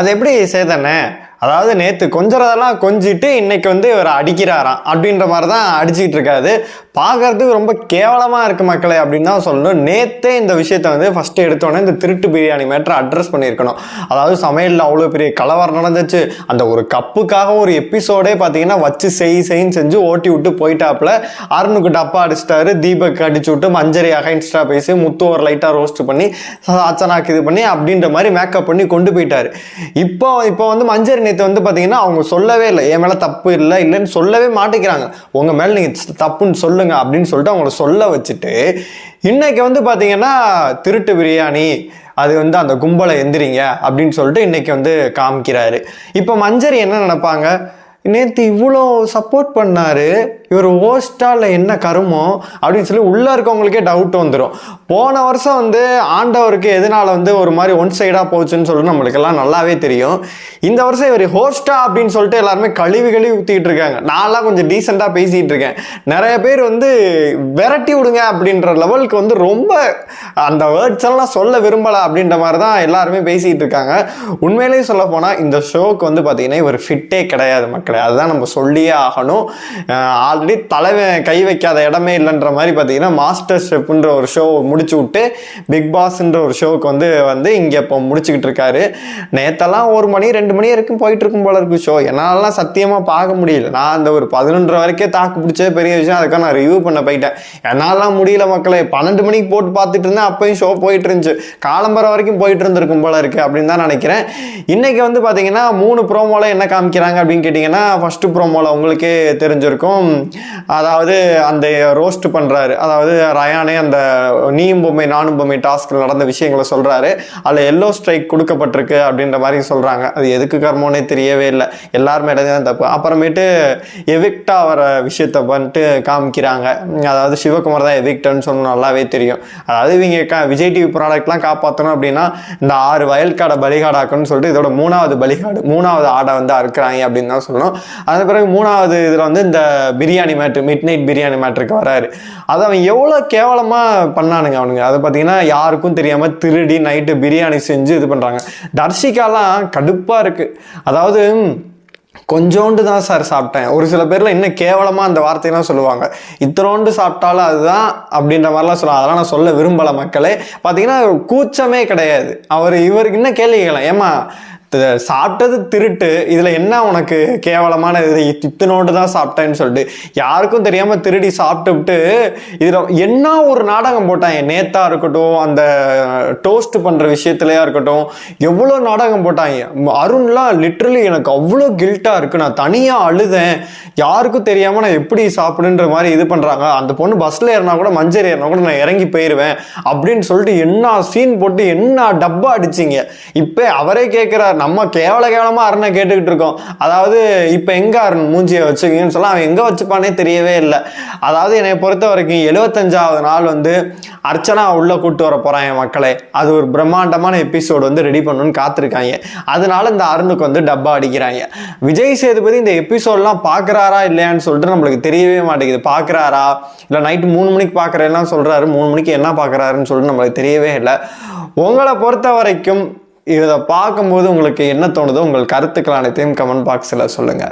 அது எப்படி சேதனை அதாவது நேற்று கொஞ்சறதெல்லாம் கொஞ்சிட்டு இன்னைக்கு வந்து இவர் அடிக்கிறாராம் அப்படின்ற மாதிரி தான் அடிச்சுக்கிட்டு இருக்காது பார்க்கறதுக்கு ரொம்ப கேவலமாக இருக்கு மக்களை அப்படின்னு தான் சொல்லணும். நேற்றே இந்த விஷயத்த வந்து ஃபஸ்ட்டு எடுத்தோடனே இந்த திருட்டு பிரியாணி மேட்ரு அட்ரஸ் பண்ணியிருக்கணும். அதாவது சமையலில் அவ்வளோ பெரிய கலவரம் நடந்துச்சு. அந்த ஒரு கப்புக்காக ஒரு எபிசோடே பார்த்தீங்கன்னா வச்சு செய் செய்ன்னு செஞ்சு ஓட்டி விட்டு போயிட்டாப்புல. அருணுக்கு டப்பா அடிச்சிட்டாரு தீபக் அடிச்சு விட்டு மஞ்சரி அகைன்ஸ்டா பேசி முத்து ஒரு லைட்டாக ரோஸ்ட் பண்ணி அச்சனாக்கு இது பண்ணி அப்படின்ற மாதிரி மேக்கப் பண்ணி கொண்டு போயிட்டார். இப்போ இப்போ வந்து மஞ்சரி நேற்று வந்து பார்த்தீங்கன்னா அவங்க சொல்லவே இல்லை. என் மேலே தப்பு இல்லை இல்லைன்னு சொல்லவே மாட்டேங்கிறாங்க. உங்கள் மேலே நீங்கள் தப்புன்னு சொல்லுங்க அப்படின்னு சொல்லிட்டு அவங்கள சொல்ல வச்சுட்டு இன்னைக்கு வந்து பார்த்தீங்கன்னா திருட்டு பிரியாணி அது வந்து அந்த கும்பலை எந்திரிங்க அப்படின்னு சொல்லிட்டு இன்னைக்கு வந்து காமிக்கிறாரு. இப்போ மஞ்சரி என்ன நினைப்பாங்க? நேற்று இவ்வளோ சப்போர்ட் பண்ணாரு. இவர் ஹோஸ்டா என்ன கருமோ அப்படின்னு சொல்லி உள்ளே இருக்கவங்களுக்கே டவுட் வந்துடும் போன வருஷம் வந்து ஆண்டவருக்கு எதனால் வந்து ஒரு மாதிரி ஒன் சைடாக போச்சுன்னு சொல்லிட்டு நம்மளுக்கெல்லாம் நல்லாவே தெரியும். இந்த வருஷம் இவர் ஹோஸ்டா அப்படின்னு சொல்லிட்டு எல்லாருமே கழுவி கழுவி ஊற்றிட்டு இருக்காங்க. நான்லாம் கொஞ்சம் டீசெண்டாக பேசிகிட்டு இருக்கேன். நிறைய பேர் வந்து விரட்டி விடுங்க அப்படின்ற லெவலுக்கு வந்து ரொம்ப அந்த வேர்ட்ஸ் எல்லாம் சொல்ல விரும்பலை அப்படின்ற மாதிரி தான் எல்லாருமே பேசிகிட்டு இருக்காங்க. உண்மையிலேயே சொல்ல போனால் இந்த ஷோக்கு வந்து பார்த்தீங்கன்னா இவர் ஃபிட்டே கிடையாது மக்கள். அதுதான் நம்ம சொல்லியே ஆகணும். ஆல்ரெடி தலைவன் கை வைக்காத இடமே இல்லைன்ற மாதிரி பார்த்தீங்கன்னா மாஸ்டர் ஷெஃப்ன்ற ஒரு ஷோ முடிச்சு விட்டு பிக் பாஸ்ன்ற ஒரு ஷோவுக்கு வந்து வந்து இங்கே இப்போ முடிச்சுக்கிட்டு இருக்காரு. நேத்தெல்லாம் ஒரு மணி ரெண்டு மணி வரைக்கும் போயிட்டு இருக்கும் போல இருக்கு ஷோ என்னாலலாம் சத்தியமாக பார்க்க முடியல. நான் அந்த ஒரு பதினொன்றரை வரைக்கும் தாக்கு பிடிச்சது பெரிய விஷயம். அதுக்காக நான் ரிவ்யூ பண்ண போயிட்டேன். என்னாலாம் முடியல மக்களே. பன்னெண்டு மணிக்கு போட்டு பார்த்துட்டு இருந்தேன். அப்பயும் ஷோ போயிட்டு இருந்துச்சு. காலம்பரம் வரைக்கும் போயிட்டு இருந்திருக்கும் போல இருக்கு அப்படின்னு தான் நினைக்கிறேன். இன்னைக்கு வந்து பார்த்தீங்கன்னா மூணு ப்ரோமோல என்ன காமிக்கிறாங்க அப்படின்னு கேட்டிங்கன்னா பார்த்தீங்கன்னா ஃபஸ்ட்டு ப்ரோமோவில் உங்களுக்கே தெரிஞ்சிருக்கும். அதாவது அந்த ரோஸ்ட் பண்ணுறாரு அதாவது ரயானே அந்த நீயும் பொம்மை நானும் பொம்மை டாஸ்கில் நடந்த விஷயங்களை சொல்கிறாரு அதில் எல்லோ ஸ்ட்ரைக் கொடுக்கப்பட்டிருக்கு அப்படின்ற மாதிரி சொல்கிறாங்க அது எதுக்கு கர்மோனே தெரியவே இல்லை. எல்லார் மேலே தான் தப்பு. அப்புறமேட்டு எவிக்டா வர விஷயத்தை வந்துட்டு காமிக்கிறாங்க. அதாவது சிவகுமார் தான் எவிக்டன்னு சொன்னால் நல்லாவே தெரியும். அதாவது இவங்க க விஜய் டிவி ப்ராடக்ட்லாம் காப்பாற்றணும் அப்படின்னா இந்த ஆறு வயல்காடை பலிகாடாக்குன்னு சொல்லிட்டு இதோட மூணாவது பலிகாடு மூணாவது ஆடை வந்து அறுக்குறாங்க அப்படின்னு தான் சொல்லணும். அது பிறகு மூணாவது இதில் வந்து இந்த biryani matter midnight biryani மேட்ருக்கு வராரு. அதை அவன் எவ்வளோ கேவலமாக பண்ணானுங்க அவனுங்க. அதை பார்த்தீங்கன்னா யாருக்கும் தெரியாமல் திருடி நைட்டு பிரியாணி செஞ்சு இது பண்ணுறாங்க தர்ஷிகாலாம் கடுப்பாக இருக்குது அதாவது கொஞ்சோண்டு தான் சார் சாப்பிட்டேன். ஒரு சில பேரில் இன்னும் கேவலமாக அந்த வார்த்தையெல்லாம் சொல்லுவாங்க. இத்தனோண்டு சாப்பிட்டாலும் அதுதான் அப்படின்ற மாதிரிலாம் சொல்லுவாங்க. அதெல்லாம் நான் சொல்ல விரும்பலை மக்களே. பார்த்தீங்கன்னா கூச்சமே கிடையாது. அவர் இவருக்கு இன்னும் கேள்வி கேட்கலாம். ஏமா சாப்பிட்டது திருட்டு. இதில் என்ன உனக்கு கேவலமான இது? இத்தனோடு தான் சாப்பிட்டேன்னு சொல்லிட்டு யாருக்கும் தெரியாமல் திருடி சாப்பிட்டுவிட்டு இதில் என்ன ஒரு நாடகம் போட்டாங்க நேத்தா இருக்கட்டும் அந்த டோஸ்ட் பண்ணுற விஷயத்துலையா இருக்கட்டும் எவ்வளோ நாடகம் போட்டாங்க அருண்லாம் லிட்ரலி எனக்கு அவ்வளோ கில்ட்டாக இருக்குது நான் தனியாக அழுதேன். யாருக்கும் தெரியாமல் நான் எப்படி சாப்பிடுன்ற மாதிரி இது பண்ணுறாங்க அந்த பொண்ணு பஸ்ஸில் ஏறினா கூட மஞ்சள் ஏறினா கூட நான் இறங்கி போயிடுவேன் அப்படின்னு சொல்லிட்டு என்ன சீன் போட்டு என்ன டப்பா அடிச்சிங்க? இப்போ அவரே கேட்குறாரு நம்ம கேவல கேவலமாக அருணை கேட்டுக்கிட்டு இருக்கோம். அதாவது இப்போ எங்கே அருண் மூஞ்சியை வச்சுக்கிங்கன்னு சொல்ல அவன் எங்கே வச்சுப்பானே தெரியவே இல்லை. அதாவது என்னை பொறுத்த வரைக்கும் எழுபத்தஞ்சாவது நாள் வந்து அர்ச்சனா உள்ளே கூட்டு வர போகிறாங்க மக்களை. அது ஒரு பிரம்மாண்டமான எபிசோடு வந்து ரெடி பண்ணணும்னு காத்திருக்காங்க. அதனால இந்த அருணுக்கு வந்து டப்பா அடிக்கிறாங்க. விஜய் சேதுபதி இந்த எபிசோட்லாம் பார்க்குறாரா இல்லையான்னு சொல்லிட்டு நம்மளுக்கு தெரியவே மாட்டேங்குது. பார்க்குறாரா இல்லை நைட்டு மூணு மணிக்கு பார்க்குறேன்னா சொல்கிறாரு மூணு மணிக்கு என்ன பார்க்குறாருன்னு சொல்லிட்டு நம்மளுக்கு தெரியவே இல்லை. உங்களை பொறுத்த வரைக்கும் இதை பார்க்கும்போது உங்களுக்கு என்ன தோணுதோ உங்கள் கருத்துக்கள் அனைத்தையும் கமெண்ட் பாக்ஸில் சொல்லுங்கள்